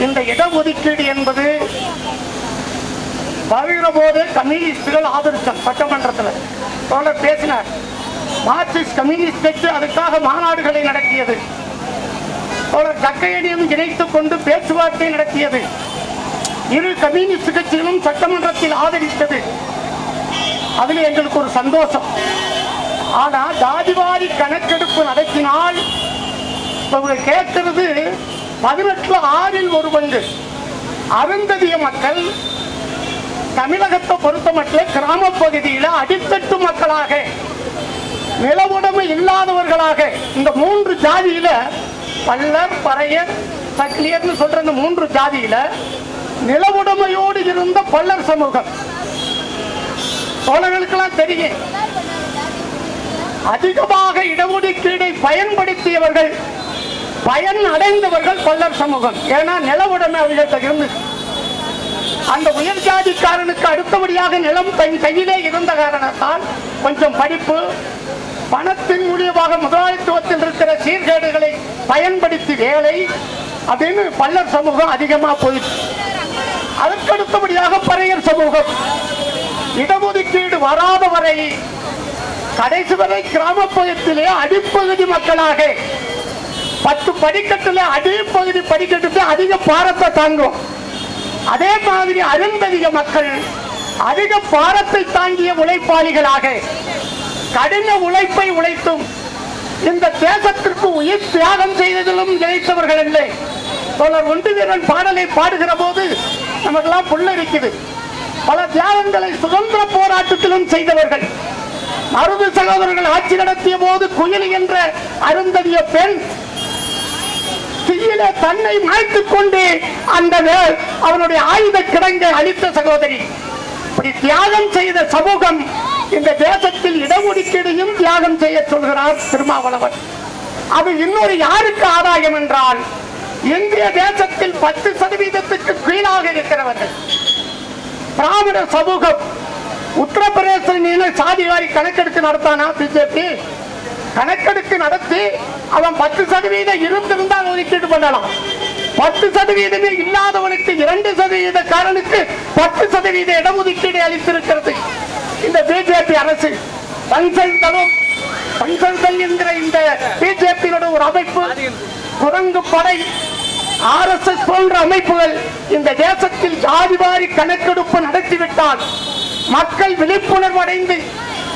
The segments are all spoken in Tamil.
இந்த இடஒதுக்கீடு என்பது வருகிற போது கம்யூனிஸ்டுகள் ஆதரித்தார் சட்டமன்றத்தில். தோழர் பேசினார். மார்க்சிஸ்ட் கம்யூனிஸ்ட் கட்சி அதுக்காக மாநாடுகளை நடத்தியது. தோழர் தக்கையடியும் இணைத்துக் கொண்டு பேச்சுவார்த்தை நடத்தியது. இரு கம்யூனிஸ்ட் கட்சிகளும் சட்டமன்றத்தில் ஆதரித்தது. அதில் எங்களுக்கு ஒரு சந்தோஷம். ஆனால் ஜாதிவாரி கணக்கெடுப்பு நடத்தினால் இப்போ கேட்கிறது பதினெட்டுல ஆறில் ஒரு பங்கு அருந்ததிய மக்கள் தமிழகத்தை பொறுத்த மட்டும் கிராம பகுதியில அடித்தட்டு மக்களாக நிலவுடைமை இல்லாதவர்களாக இந்த மூன்று ஜாதியில பல்லர் பறையர் சக்லியர்னு சொல்ற இந்த மூன்று ஜாதியில நிலவுடைமையோடு இருந்த பல்லர் சமூகம். சோழர்களுக்கெல்லாம் தெரியும். அதிகமாக இடஒதுக்கீடை பயன்படுத்தியவர்கள் பயன் அடைந்தவர்கள் பல்லர் சமூகம். ஏன்னா நிலவுடைமை அவர்கள்ட்ட இருந்து அந்த உயர் ஜாதிக்காரனுக்கு அடுத்தபடியாக நிலம் தன் கையிலே இருந்த காரணத்தால் கொஞ்சம் படிப்பு பணத்தின் மூலியமாக முதலாளித்துவத்தில் இருக்கிற சீர்கேடுகளை பயன்படுத்தி வேலை அப்படின்னு பல்லர் சமூகம் அதிகமாக போயிடுச்சு. அதற்கு அடுத்தபடியாக பறையர் சமூகம். இடஒதுக்கீடு வராத வரை கடைசி வரை கிராமப்புறத்திலே அடிப்பகுதி மக்களாக பத்து படிக்கட்டுல அடிப்பகுதி படிக்கட்டுக்கு அதிக பாரத்தை தாங்கும் அதே மாதிரி அருந்ததிக மக்கள் அதிக பாரத்தை தாங்கிய உழைப்பாளிகளாக கடின உழைப்பை உழைத்தும் இந்த தேசத்திற்கு உயிர் தியாகம் செய்ததிலும் இழைத்தவர்கள் இல்லை. தொடர் ஒன்று வீரன் பாடலை பாடுகிற போது நமக்கெல்லாம் புல்லரிக்குது பல தியாகங்களை சுதந்திர போராட்டத்திலும் செய்தவர்கள். மருது சகோதரர்கள் ஆட்சி நடத்திய போது குயில் என்ற அருந்ததிய பெண் தீயிலே தன்னை மாய்த்துக் கொண்டு அந்த அவனுடைய ஆயுத கிடங்கை அளித்த சகோதரி. இப்படி தியாகம் செய்த சமூகம் இந்த தேசத்தில் இடஒதுக்கீடையும் தியாகம் செய்ய சொல்கிறார் திருமாவளவன். அது இன்னொரு யாருக்கு ஆதாயம் என்றால் இந்திய தேசத்தில் பத்து சதவீதத்துக்கு கீழாக இருக்கிறவர்கள். பிராமண சமூகம் உத்தரப்பிரதேச சாதிவாரி கணக்கெடுத்து நடத்தானா பிஜேபி? கணக்கெடுப்பு நடத்தி அவன் பத்து சதவீதம் இருந்திருந்தால் ஒதுக்கீடு பண்ணலாம். பத்து சதவீதமே இல்லாதவனுக்கு இரண்டு சதவீதக்காரனுக்கு பத்து சதவீத இடஒதுக்கீடு அளித்திருக்கிறது. இந்த பிஜேபி அரசு பங்கன் தரும் என்கிற இந்த பிஜேபியோட ஒரு அமைப்பு குரங்கு படை ஆர்எஸ்எஸ் போன்ற அமைப்புகள் இந்த தேசத்தில் ஜாதி வாரி கணக்கெடுப்பு நடத்திவிட்டால் மக்கள் விழிப்புணர்வு அடைந்து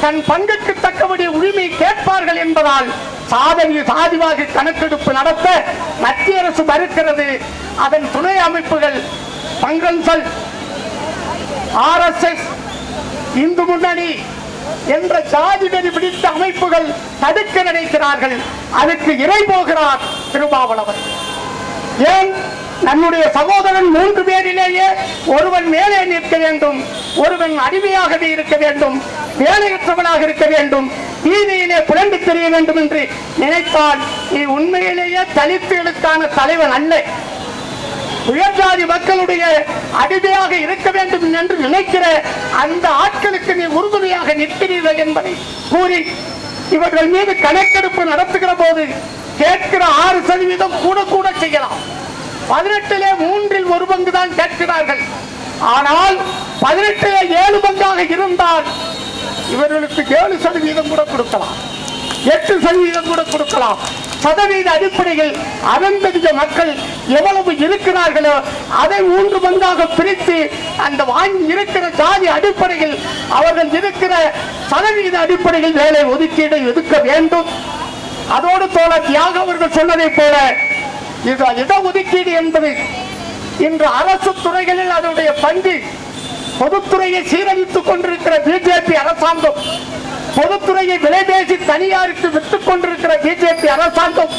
தன் பங்குக்கு தக்கபடி உரிமை கேட்பார்கள் என்பதால் சாதனை சாதிவாரி கணக்கெடுப்பு நடத்த மத்திய அரசு மறுக்கிறது. அதன் துணை அமைப்புகள் பங்கன்சல் ஆர்எஸ்எஸ் இந்து முன்னணி என்ற ஜாதி வெறி பிடித்த அமைப்புகள் தடுக்க நினைக்கிறார்கள். அதுக்கு இறை போகிறார் திருமாவளவன். ஏன்? நம்முடைய சகோதரன் மூன்று பேரிலேயே ஒருவன் மேலே நிற்க வேண்டும் ஒருவன் அடிமையாகவே இருக்க வேண்டும் வேலையற்றவனாக இருக்க வேண்டும். வீதியிலே புரண்டு தெரிய வேண்டும் என்று நினைத்தால் நீ உண்மையிலேயே தலித்துகளுக்கான தலைவன் அல்ல. உயர்ஜாதி மக்களுடைய அடிமையாக இருக்க வேண்டும் என்று நினைக்கிற அந்த ஆட்களுக்கு நீ உறுதுணையாக நிற்கிறீர்கள் என்பதை கூறி இவர்கள் மீது கணக்கெடுப்பு நடத்துகிற போது கேட்கிற ஆறு சதவீதம் பதினெட்டிலே மூன்றில் ஒரு பங்கு தான் கேட்கிறார்கள். ஆனால் பதினெட்டிலே ஏழு பங்காக இருந்தால் இவர்களுக்கு ஏழு சதவீதம் கூட கொடுக்கலாம். எட்டு சதவீதம் கூட கொடுக்கலாம். சதவீத அடிப்படையில் அருந்ததிக மக்கள் எவ்வளவு இருக்கிறார்களோ அதை மூன்று பங்காக பிரித்து அந்த வாங்கி இருக்கிற ஜாதி அடிப்படையில் அவர்கள் இருக்கிற சதவீத அடிப்படையில் வேலை ஒதுக்கீடு ஒதுக்க வேண்டும். அதோடு போல தியாக அவர்கள் சொன்னதைப் போல இது இடஒதுக்கீடு என்பது. இன்று அரசு துறைகளில் அதனுடைய பங்கு பொதுத்துறையை சீரழித்துக் கொண்டிருக்கிற பிஜேபி அரசாங்கம் பொதுத்துறையை விலை பேசி தனியாருக்கு விட்டுக் கொண்டிருக்கிற பிஜேபி அரசாங்கம்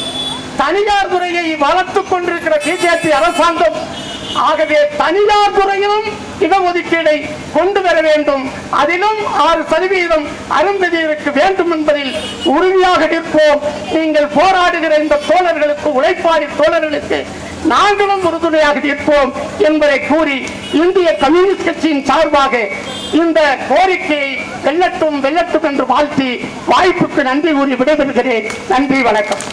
தனியார் துறையை வளர்த்துக் கொண்டிருக்கிற பிஜேபி அரசாங்கம். ஆகவே தனியார் துறையிலும் இடஒதுக்கீடை கொண்டு வர வேண்டும். அதிலும் ஆறு சதவீதம் அருந்ததியருக்கு வேண்டும் என்பதில் உறுதியாக நிற்போம். நீங்கள் போராடுகிற இந்த தோழர்களுக்கு உழைப்பாளி தோழர்களுக்கு நாங்களும் உறுதுணையாக நிற்போம் என்பதை கூறி இந்திய கம்யூனிஸ்ட் கட்சியின் சார்பாக இந்த கோரிக்கையை வெல்லட்டும் வெல்லட்டும் என்று வாழ்த்தி வாய்ப்புக்கு நன்றி கூறி விடைபெறுகிறேன். நன்றி வணக்கம்.